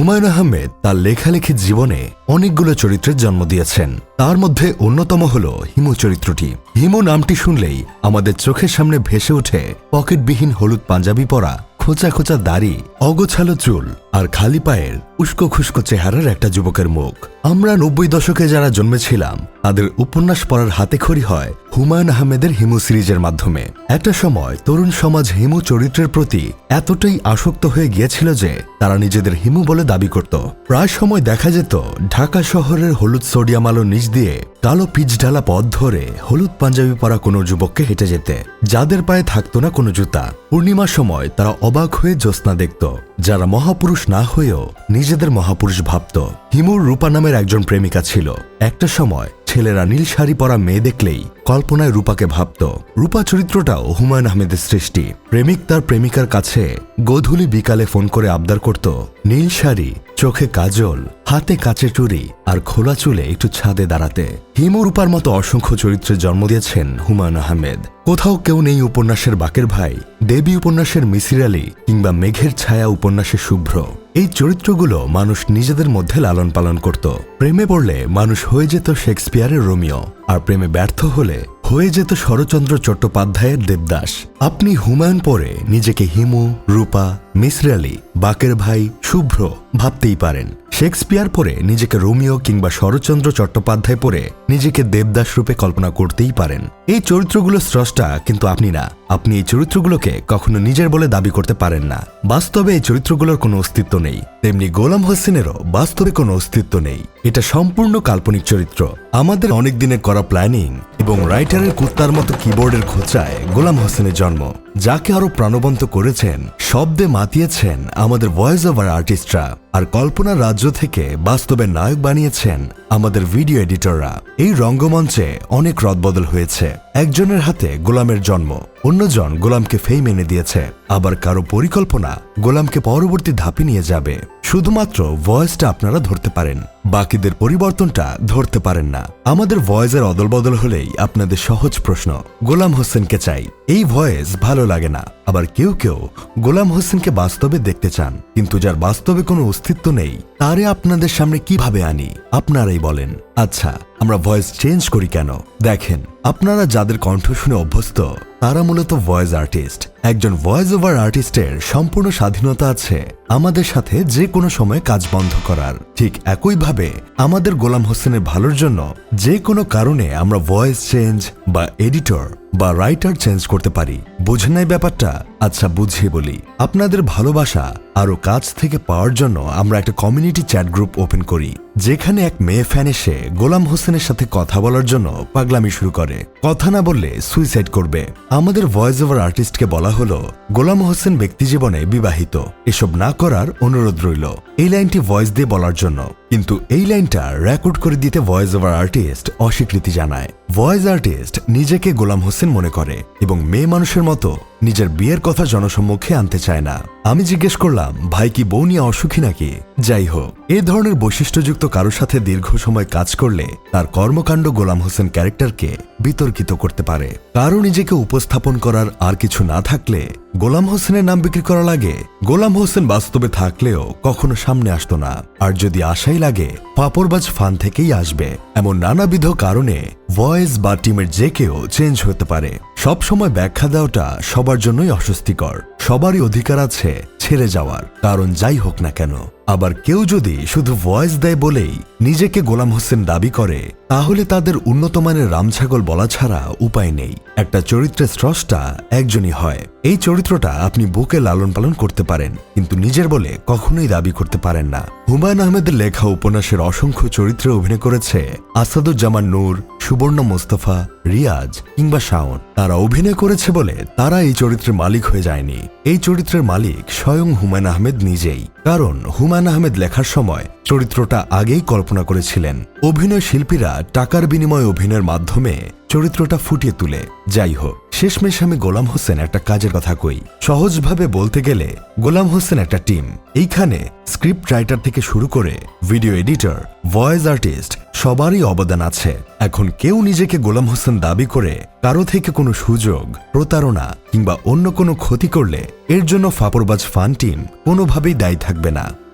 হুমায়ুন আহমেদ তার লেখালেখি জীবনে অনেকগুলো চরিত্রের জন্ম দিয়েছেন। তার মধ্যে অন্যতম হল হিমু চরিত্রটি। হিমু নামটি শুনলেই আমাদের চোখের সামনে ভেসে ওঠে পকেটবিহীন হলুদ পাঞ্জাবি পরা খোঁচা খোঁচা দাড়ি, অগোছালো চুল আর খালি পায়ের উস্কো খুস্কো চেহারার একটা যুবকের মুখ। আমরা নব্বই দশকে যারা জন্মেছিলাম, তাদের উপন্যাস পড়ার হাতে খড়ি হয় হুমায়ুন আহমেদের হিমু সিরিজের মাধ্যমে। একটা সময় তরুণ সমাজ হিমু চরিত্রের প্রতি এতটাই আসক্ত হয়ে গিয়েছিল যে তারা নিজেদের হিমু বলে দাবি করত। প্রায় সময় দেখা যেত, ঢাকা শহরের হলুদ সোডিয়াম আলো নিচ দিয়ে কালো পিচ ঢালা পথ ধরে হলুদ পাঞ্জাবি পরা কোনো যুবককে হেঁটে যেতে। যাদের পায়ে থাকতো না কোনো জুতা। পূর্ণিমার সময় তারা অবাক হয়ে জ্যোৎস্না দেখত। যারা মহাপুরুষ না হয়েও নিজেদের মহাপুরুষ ভাবত, হিমুর রূপা নামের একজন প্রেমিকা ছিল। একটা সময় ছেলেরা নীল শাড়ি পরা মেয়ে দেখলেই কল্পনায় রূপাকে ভাবত। রূপা চরিত্রটাও হুমায়ুন আহমেদের সৃষ্টি। প্রেমিক তার প্রেমিকার কাছে গোধূলি বিকালে ফোন করে আবদার করত, নীল শাড়ি চোখে কাজল, হাতে কাচে চুরি আর খোলা চুলে একটু ছাদে দাঁড়াতে। হিমু রূপার মতো অসংখ্য চরিত্রে জন্ম দিয়েছেন হুমায়ুন আহমেদ। কোথাও কেউ নেই উপন্যাসের বাকের ভাই, দেবী উপন্যাসের মিসির আলী কিংবা মেঘের ছায়া উপন্যাসের শুভ্র। এই চরিত্রগুলো মানুষ নিজেদের মধ্যে লালন পালন করত। প্রেমে পড়লে মানুষ হয়ে যেত শেক্সপিয়ারের রোমিও, আর প্রেমে ব্যর্থ হলে হয়ে যেত শরৎচন্দ্র চট্টোপাধ্যায়ের দেবদাস। আপনি হুমায়ুন পরে নিজেকে হিমু, রূপা মিসরে আলী বাকের ভাই শুভ্র ভাবতেই পারেন। শেক্সপিয়ার পরে নিজেকে রোমিও কিংবা শরৎচন্দ্র চট্টোপাধ্যায় পরে নিজেকে দেবদাস রূপে কল্পনা করতেই পারেন। এই চরিত্রগুলো স্রষ্টা কিন্তু আপনি না। আপনি এই চরিত্রগুলোকে কখনো নিজের বলে দাবি করতে পারেন না। বাস্তবে এই চরিত্রগুলোর কোনো অস্তিত্ব নেই। তেমনি গোলাম হোসেনেরও বাস্তবে কোনো অস্তিত্ব নেই। এটা সম্পূর্ণ কাল্পনিক চরিত্র। আমাদের অনেক দিনের করা প্ল্যানিং এবং রাইটারের কুত্তার মতো কিবোর্ডের খোঁচায় গোলাম হোসেনের জন্ম। যাকে আরও প্রাণবন্ত করেছেন, শব্দে মাতিয়েছেন আমাদের ভয়েস ওভার আর্টিস্টরা আর কল্পনার রাজ্য থেকে বাস্তবে নায়ক বানিয়েছেন আমাদের ভিডিও এডিটররা এই রঙ্গমঞ্চে অনেক রদবদল হয়েছে। একজনের হাতে গোলামের জন্ম, অন্যজন গোলামকে ফেম এনে দিয়েছে। আবার কারও পরিকল্পনা গোলামকে পরবর্তী ধাপে নিয়ে যাবে। শুধুমাত্র ভয়েসটা আপনারা ধরতে পারেন। বাকিদের পরিবর্তনটা ধরতে পারেন না। আমাদের ভয়েসের অদলবদল হলেই আপনাদের সহজ প্রশ্ন, গোলাম হোসেনকে চাই। এই ভয়েস ভালো লাগে না। আবার কেউ কেউ গোলাম হোসেনকে বাস্তবে দেখতে চান। কিন্তু যার বাস্তবে কোনো অস্তিত্ব নেই, তারে আপনাদের সামনে কীভাবে আনি? আপনারাই বলেন। আচ্ছা আমরা ভয়েস চেঞ্জ করি কেন? দেখেন, আপনারা যাদের কণ্ঠ শুনে অভ্যস্ত, তারা মূলত ভয়েস আর্টিস্ট। একজন ভয়েস ওভার আর্টিস্টের সম্পূর্ণ স্বাধীনতা আছে। আমাদের সাথে যে কোনো সময় কাজ বন্ধ করার। ঠিক একইভাবে আমাদের গোলাম হোসেনের ভালোর জন্য যে কোনো কারণে আমরা ভয়েস চেঞ্জ বা এডিটর বা রাইটার চেঞ্জ করতে পারি। বুঝেন নাই ব্যাপারটা? আচ্ছা বুঝিয়ে বলি। আপনাদের ভালোবাসা আরও কাছ থেকে পাওয়ার জন্য আমরা একটা কমিউনিটি চ্যাট গ্রুপ ওপেন করি, যেখানে এক মেয়ে ফ্যান এসে গোলাম হোসেনের সাথে কথা বলার জন্য পাগলামি শুরু করে। কথা না বললে সুইসাইড করবে। আমাদের ভয়েস ওভার আর্টিস্টকে বলা হলো, গোলাম হোসেন ব্যক্তি জীবনে বিবাহিত। এসব না করার অনুরোধ রইল। এই লাইনটি ভয়েস দিয়ে বলার জন্য। কিন্তু এই লাইনটা রেকর্ড করে দিতে ভয়েস ওভার আর্টিস্ট অস্বীকৃতি জানায়। ভয়েস আর্টিস্ট নিজেকে গোলাম হোসেন মনে করে এবং মেয়ে মানুষের মতো নিজের বিয়ের কথা জনসম্মুখে আনতে চায় না। আমি জিজ্ঞেস করলাম, ভাই কি বউ নিয়ে অসুখী নাকি? যাই হোক, এ ধরনের বৈশিষ্ট্যযুক্ত কারোর সাথে দীর্ঘ সময় কাজ করলে তার কর্মকাণ্ড গোলাম হোসেন ক্যারেক্টারকে বিতর্কিত করতে পারে। কারও নিজেকে উপস্থাপন করার আর কিছু না থাকলে গোলাম হোসেনের নাম বিক্রি করা লাগে। গোলাম হোসেন বাস্তবে থাকলেও কখনো সামনে আসতো না। আর যদি আশাই লাগে, পাপড়বাজ ফান থেকেই আসবে। এমন নানাবিধ কারণে ভয়েস বা টিমের যে কেউ চেঞ্জ হতে পারে। সবসময় ব্যাখ্যা দেওয়াটা সবার জন্যই অস্বস্তিকর। সবারই অধিকার আছে ছেড়ে যাওয়ার। কারণ যাই হোক না কেন। আবার কেউ যদি শুধু ভয়েস দেয় বলেই নিজেকে গোলাম হোসেন দাবি করে, তাহলে তাদের উন্নত মানের রামছাগল বলা ছাড়া উপায় নেই। একটা চরিত্রের স্রষ্টা একজনই হয়। এই চরিত্রটা আপনি বুকে লালন পালন করতে পারেন, কিন্তু নিজের বলে কখনোই দাবি করতে পারেন না। হুমায়ুন আহমেদের লেখা উপন্যাসের অসংখ্য চরিত্রে অভিনয় করেছে আসাদুজ্জামান নূর, সুবর্ণ মোস্তফা, রিয়াজ কিংবা শাওন। তারা অভিনয় করেছে বলে তারা এই চরিত্রের মালিক হয়ে যায়নি। এই চরিত্রের মালিক স্বয়ং হুমায়ুন আহমেদ নিজেই। কারণ হুমায়ুন আহমেদ লেখার সময় চরিত্রটা আগেই কল্পনা করেছিলেন। অভিনয় শিল্পীরা টাকার বিনিময়ে অভিনয়ের মাধ্যমে চরিত্রটা ফুটিয়ে তুলে। যাই হোক, শেষমেশ আমি গোলাম হোসেন একটা কাজের কথা কই। সহজভাবে বলতে গেলে, গোলাম হোসেন একটা টিম। এইখানে স্ক্রিপ্ট রাইটার থেকে শুরু করে ভিডিও এডিটর, ভয়েস আর্টিস্ট সবারই অবদান আছে। এখন কেউ নিজেকে গোলাম হোসেন দাবি করে কারও থেকে কোনো সুযোগ, প্রতারণা কিংবা অন্য কোনো ক্ষতি করলে এর জন্য ফাপরবাজ ফান টিম কোনোভাবেই দায়ী থাকবে না।